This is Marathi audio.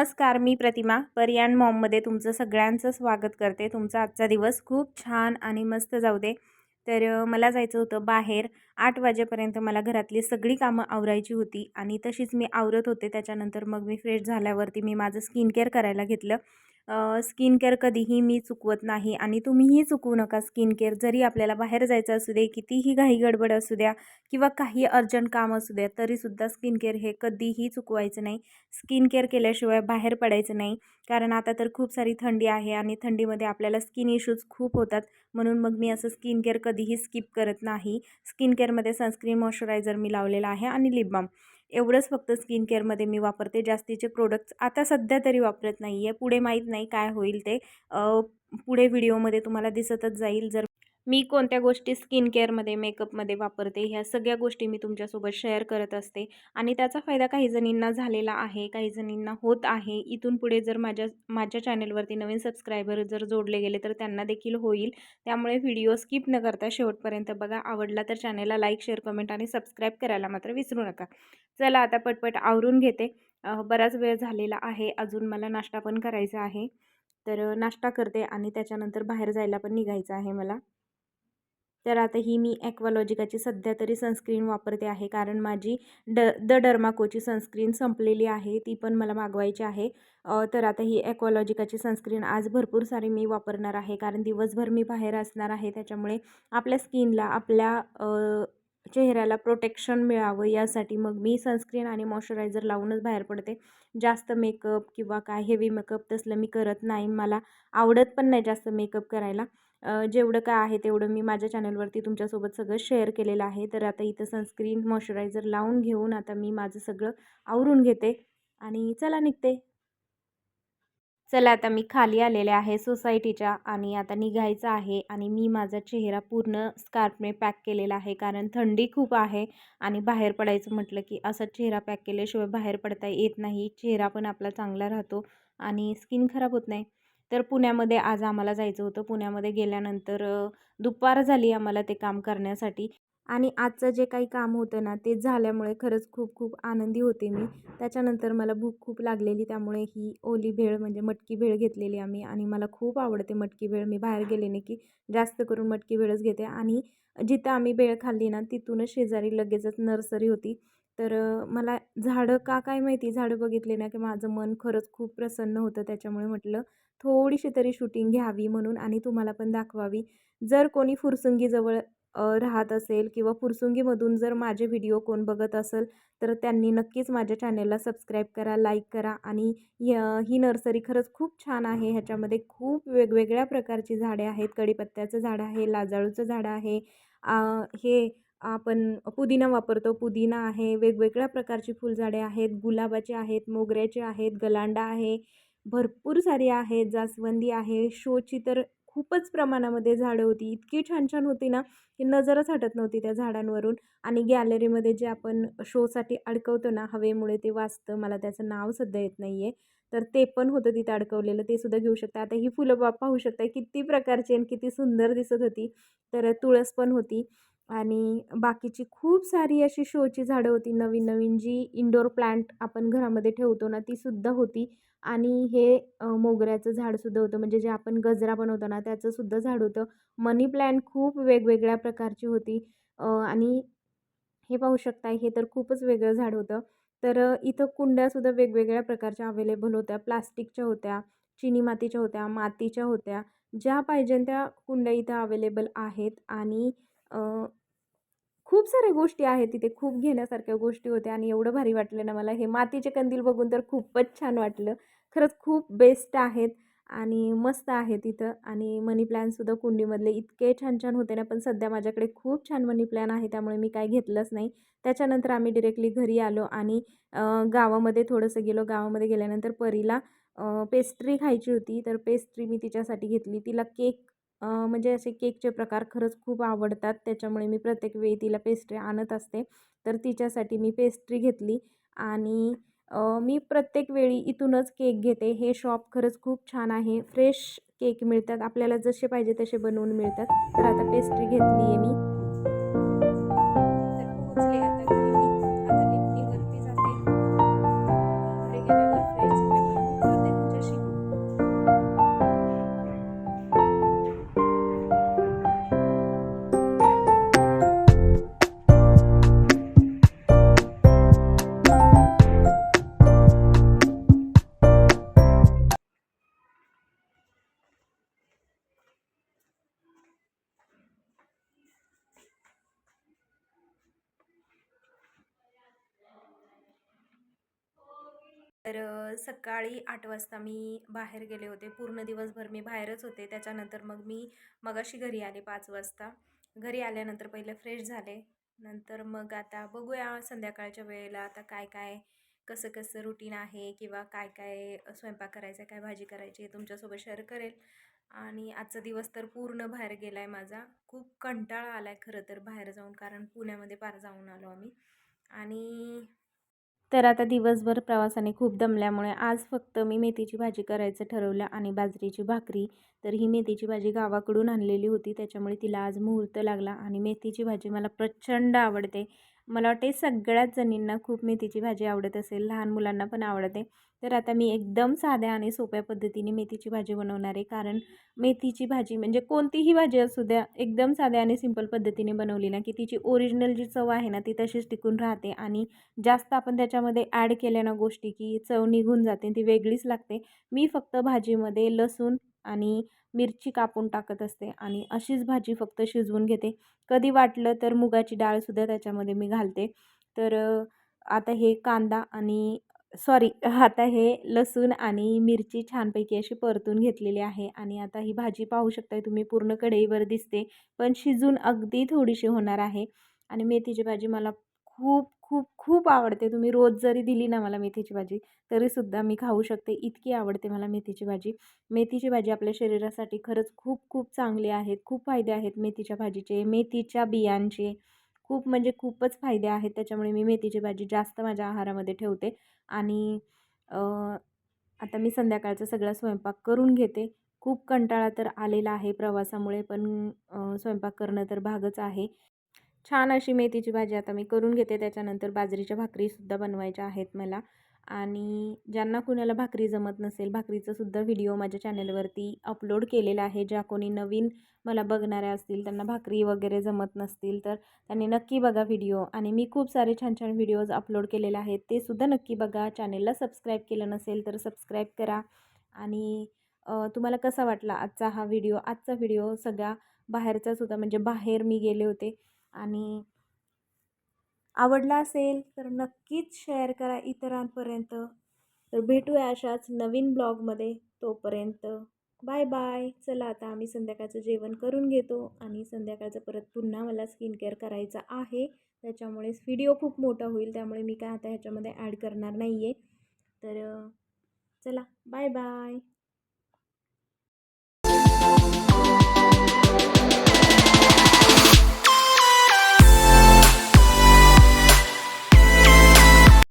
नमस्कार मी प्रतिमा. पर्याण मॉममध्ये तुमचं सगळ्यांचं स्वागत करते. तुमचा आजचा दिवस खूप छान आणि मस्त जाऊ दे. तर मला जायचं होतं बाहेर. आठ वाजेपर्यंत मला घरातली सगळी कामं आवरायची होती आणि तशीच मी आवरत होते. त्याच्यानंतर मग मी फ्रेश झाल्यावरती मी माझं स्किन केअर करायला घेतलं. स्किन केअर कधीही मी चुकवत नाही आणि तुम्हीही चुकवू नका स्किन केअर. जरी आपल्याला बाहेर जायचं असू दे कितीही घाई गडबड असू द्या किंवा काही अर्जंट काम असू द्या तरीसुद्धा स्किन केअर हे कधीही चुकवायचं नाही. स्किन केअर केल्याशिवाय बाहेर पडायचं नाही. कारण आता तर खूप सारी थंडी आहे आणि थंडीमध्ये आपल्याला स्किन इश्यूज खूप होतात. म्हणून मग मी असं स्किन केअर कधीही स्किप करत नाही. स्किन केअरमध्ये सनस्क्रीन मॉइश्चरायझर मी लावलेला आहे आणि लिप बाम. एवढंच फक्त स्किन केअरमध्ये मी वापरते. जास्तीचे प्रोडक्ट्स आता सध्या तरी वापरत नाही आहे पुढे माहीत नाही काय होईल ते. पुढे व्हिडिओमध्ये तुम्हाला दिसतच जाईल. जर मी कोणत्या गोष्टी स्किन केअरमध्ये मेकअपमध्ये वापरते ह्या सगळ्या गोष्टी मी तुमच्यासोबत शेअर करत असते. आणि त्याचा फायदा काही जणींना झालेला आहे काही जणींना होत आहे. इथून पुढे जर माझ्या माझ्या चॅनलवरती नवीन सबस्क्रायबर जर जोडले गेले तर त्यांना देखील होईल. त्यामुळे व्हिडिओ स्किप न करता शेवटपर्यंत बघा. आवडला तर चॅनलला लाईक शेअर कमेंट आणि सबस्क्राईब करायला मात्र विसरू नका. चला आता पटपट आवरून घेते. बराच वेळ झालेला आहे. अजून मला नाश्ता पण करायचा आहे. तर नाश्ता करते आणि त्याच्यानंतर बाहेर जायला पण निघायचं आहे मला. तर आता ही मी ॲक्वालॉजिकाची सध्या तरी सनस्क्रीन वापरते आहे. कारण माझी ड द डर्माकोची सनस्क्रीन संपलेली आहे. ती पण मला मागवायची आहे. तर आता ही ॲक्वालॉजिकाची सनस्क्रीन आज भरपूर सारी मी वापरणार आहे. कारण दिवसभर मी बाहेर असणार आहे. त्याच्यामुळे आपल्या स्किनला आपल्या चेहऱ्याला प्रोटेक्शन मिळावं. यासाठी मग मी सनस्क्रीन आणि मॉइश्चरायझर लावूनच बाहेर पडते. जास्त मेकअप किंवा काय हेवी मेकअप तसलं मी करत नाही. मला आवडत पण नाही जास्त मेकअप करायला. जेवढं काय आहे तेवढं मी माझ्या चॅनलवरती तुमच्यासोबत सगळं शेअर केलेलं आहे. तर आता इथं सनस्क्रीन मॉइश्चरायझर लावून घेऊन आता मी माझं सगळं आवरून घेते. आणि चला निघते. चला आता मी खाली आलेले आहे सोसायटीच्या आणि आता निघायचं आहे आणि मी माझा चेहरा पूर्ण स्कार्फने पॅक केलेला आहे कारण थंडी खूप आहे आणि बाहेर पडायचं म्हटलं की असा चेहरा पॅक केल्याशिवाय बाहेर पडता येत नाही. चेहरा पण आपला चांगला राहतो आणि स्किन खराब होत नाही. तर पुण्यामध्ये आज आम्हाला जायचं होतं. पुण्यामध्ये गेल्यानंतर दुपार झाली आम्हाला ते काम करण्यासाठी आणि आजचं जे काही काम होतं ना ते झाल्यामुळे खरंच खूप खूप आनंदी होते मी. त्याच्यानंतर मला भूक खूप लागलेली त्यामुळे ही ओली भेळ म्हणजे मटकी भेळ घेतलेली आम्ही आणि मला खूप आवडते मटकी भेळ. मी बाहेर गेले नाही की जास्त करून मटकी भेळच घेते आणि जिथं आम्ही भेळ खाल्ली ना तिथूनच शेजारी लगेचच नर्सरी होती. तर मला झाडं का काय माहिती झाडं बघितले ना की माझं मन खरंच खूप प्रसन्न होतं. त्याच्यामुळे म्हटलं थोडीशी तरी शूटिंग घ्यावी म्हणून आणि तुम्हाला पण दाखवावी. जर कोणी फुरसुंगीजवळ राहत असेल किंवा फुरसुंगीमधून जर माझे व्हिडिओ कोण बघत असेल तर त्यांनी नक्कीच माझ्या चॅनेलला सबस्क्राईब करा लाईक करा आणि य- ही नर्सरी खरंच खूप छान आहे. ह्याच्यामध्ये खूप वेगवेगळ्या प्रकारची झाडे आहेत. कडीपत्त्याचं झाड आहे लाजाळूचं झाड आहे. हे आपण पुदिना वापरतो. पुदिना आहे वेगवेगळ्या प्रकारची फुलझाडे आहेत गुलाबाचे आहेत मोगऱ्याचे आहेत गलांडा आहे भरपूर सारी आहेत जास्वंदी आहे. शोची तर खूपच प्रमाणामध्ये झाडं होती. इतकी छान छान होती ना की नजरच हटत नव्हती त्या झाडांवरून. आणि गॅलरीमध्ये जे आपण शोसाठी अडकवतो ना हवेमुळे ते वाचतं. मला त्याचं नाव सध्या येत नाही आहे तर ते पण होतं तिथं अडकवलेलं. ते सुद्धा घेऊ शकता. आता ही फुलं बा पाहू शकता किती प्रकारची आणि किती सुंदर दिसत होती. तर तुळस पण होती. आणि बाकीची खूप सारी अशी शोची झाडं होती. नवीन नवीन जी इंडोर प्लांट आपण घरामध्ये ठेवतो ना ती सुद्धा होती. आणि हे मोगऱ्याचं झाडसुद्धा होतं. म्हणजे जे आपण गजरा बनवतो ना त्याचंसुद्धा झाड होतं. मनी प्लॅन्ट खूप वेगवेगळ्या प्रकारची होती. आणि हे पाहू शकता हे तर खूपच वेगळं झाड होतं. तर इथं कुंड्यासुद्धा वेगवेगळ्या प्रकारच्या अवेलेबल होत्या. प्लास्टिकच्या होत्या चिनी मातीच्या होत्या मातीच्या होत्या. ज्या पाहिजे त्या कुंड्या इथं अवेलेबल आहेत. आणि खूप साऱ्या गोष्टी आहेत तिथे खूप घेण्यासारख्या गोष्टी होत्या आणि एवढं भारी वाटलं ना मला. हे मातीचे कंदील बघून तर खूपच छान वाटलं. खरंच खूप बेस्ट आहेत आणि मस्त आहे तिथं आणि मनी प्लॅनसुद्धा कुंडीमधले इतके छान छान होते ना पण सध्या माझ्याकडे खूप छान मनी प्लॅन आहे त्यामुळे मी काय घेतलंच नाही. त्याच्यानंतर आम्ही डिरेक्टली घरी आलो आणि गावामध्ये थोडंसं गेलो. गावामध्ये गेल्यानंतर परीला पेस्ट्री खायची होती तर पेस्ट्री मी तिच्यासाठी घेतली. तिला केक म्हणजे असे केकचे प्रकार खरंच खूप आवडतात. त्याच्यामुळे मी प्रत्येक वेळी तिला पेस्ट्री आणत असते. तर तिच्यासाठी मी पेस्ट्री घेतली आणि मी प्रत्येक वेळी इथूनच केक घेते. हे शॉप खरंच खूप छान आहे. फ्रेश केक मिळतात. आपल्याला जसे पाहिजे तसे बनवून मिळतात. तर आता पेस्ट्री घेतली आहे मी. तर सकाळी आठ वाजता मी बाहेर गेले होते. पूर्ण दिवसभर मी बाहेरच होते. त्याच्यानंतर मग मी मगाशी घरी आले पाच वाजता. घरी आल्यानंतर पहिले फ्रेश झाले. नंतर मग आता बघूया संध्याकाळच्या वेळेला आता काय काय कसं कसं रुटीन आहे किंवा काय काय स्वयंपाक करायचा काय भाजी करायची हे तुमच्यासोबत शेअर करेल. आणि आजचा दिवस तर पूर्ण बाहेर गेला आहे माझा. खूप कंटाळा आला आहे खरं तर बाहेर जाऊन कारण पुण्यामध्ये पार जाऊन आलो आम्ही. आणि तर आता दिवसभर प्रवासाने खूप दमल्यामुळे आज फक्त मी मेथीची भाजी करायचं ठरवलं आणि बाजरीची भाकरी. तर ही मेथीची भाजी गावाकडून आणलेली होती त्याच्यामुळे तिला आज मुहूर्त लागला आणि मेथीची भाजी मला प्रचंड आवडते. मला वाटते सगळ्याच जणींना खूप मेथीची भाजी आवडत असेल. लहान मुलांना पण आवडते. तर आता मी एकदम साध्या आणि सोप्या पद्धतीने मेथीची भाजी बनवणार आहे. कारण मेथीची भाजी म्हणजे कोणतीही भाजी असू द्या एकदम साध्या आणि सिंपल पद्धतीने बनवली ना की तिची ओरिजिनल जी चव आहे ना ती तशीच टिकून राहते. आणि जास्त आपण त्याच्यामध्ये ॲड केल्या ना गोष्टी की चव निघून जाते ती वेगळीच लागते. मी फक्त भाजीमध्ये लसूण आणि मिरची कापून टाकत असते आणि अशीच भाजी फक्त शिजवून घेते. कधी वाटलं तर मुगाची डाळसुद्धा त्याच्यामध्ये मी घालते. तर आता हे कांदा आणि सॉरी आता हे लसूण आणि मिरची छानपैकी अशी परतून घेतलेली आहे आणि आता ही भाजी पाहू शकताय तुम्ही पूर्ण कढईवर दिसते. पण शिजून अगदी थोडीशी होणार आहे आणि मेथीची भाजी मला खूप खूप खूप आवडते. तुम्ही रोज जरी दिली ना मला मेथीची भाजी तरीसुद्धा मी खाऊ शकते. इतकी आवडते मला मेथीची भाजी. मेथीची भाजी आपल्या शरीरासाठी खरंच खूप खूप चांगली आहेत. खूप फायदे आहेत मेथीच्या भाजीचे. मेथीच्या बियांचे खूप म्हणजे खूपच फायदे आहेत. त्याच्यामुळे मी मेथीची भाजी जास्त माझ्या आहारामध्ये ठेवते. आणि आता मी संध्याकाळचा सगळा स्वयंपाक करून घेते. खूप कंटाळा तर आलेला आहे प्रवासामुळे पण स्वयंपाक करणं तर भागच आहे. छान अशी मेथीची भाजी आता मी करून घेते. त्याच्यानंतर बाजरीच्या भाकरीसुद्धा बनवायच्या आहेत मला. आणि ज्यांना कुणाला भाकरी जमत नसेल भाकरीचं सुद्धा व्हिडिओ माझ्या चॅनलवरती अपलोड केलेला आहे. ज्या कोणी नवीन मला बघणाऱ्या असतील त्यांना भाकरी वगैरे जमत नसतील तर त्यांनी नक्की बघा व्हिडिओ. आणि मी खूप सारे छान छान व्हिडिओज अपलोड केलेले आहेत. ते सुद्धा नक्की बघा. चॅनेलला सबस्क्राईब केलं नसेल तर सबस्क्राईब करा. आणि तुम्हाला कसा वाटला आजचा हा व्हिडिओ? आजचा व्हिडिओ सगळा बाहेरचाच होता म्हणजे बाहेर मी गेले होते. आणि आवडला असेल तर नक्कीच शेअर करा इतरांपर्यंत. तर भेटूया अशाच नवीन ब्लॉगमध्ये तोपर्यंत बाय बाय चला आता आम्ही संध्याकाळचं जेवण करून घेतो आणि संध्याकाळचं परत पुन्हा मला स्किन केअर करायचं आहे. त्याच्यामुळे व्हिडिओ खूप मोठा होईल. त्यामुळे मी काय आता ह्याच्यामध्ये ॲड करणार नाही आहे तर चला बाय बाय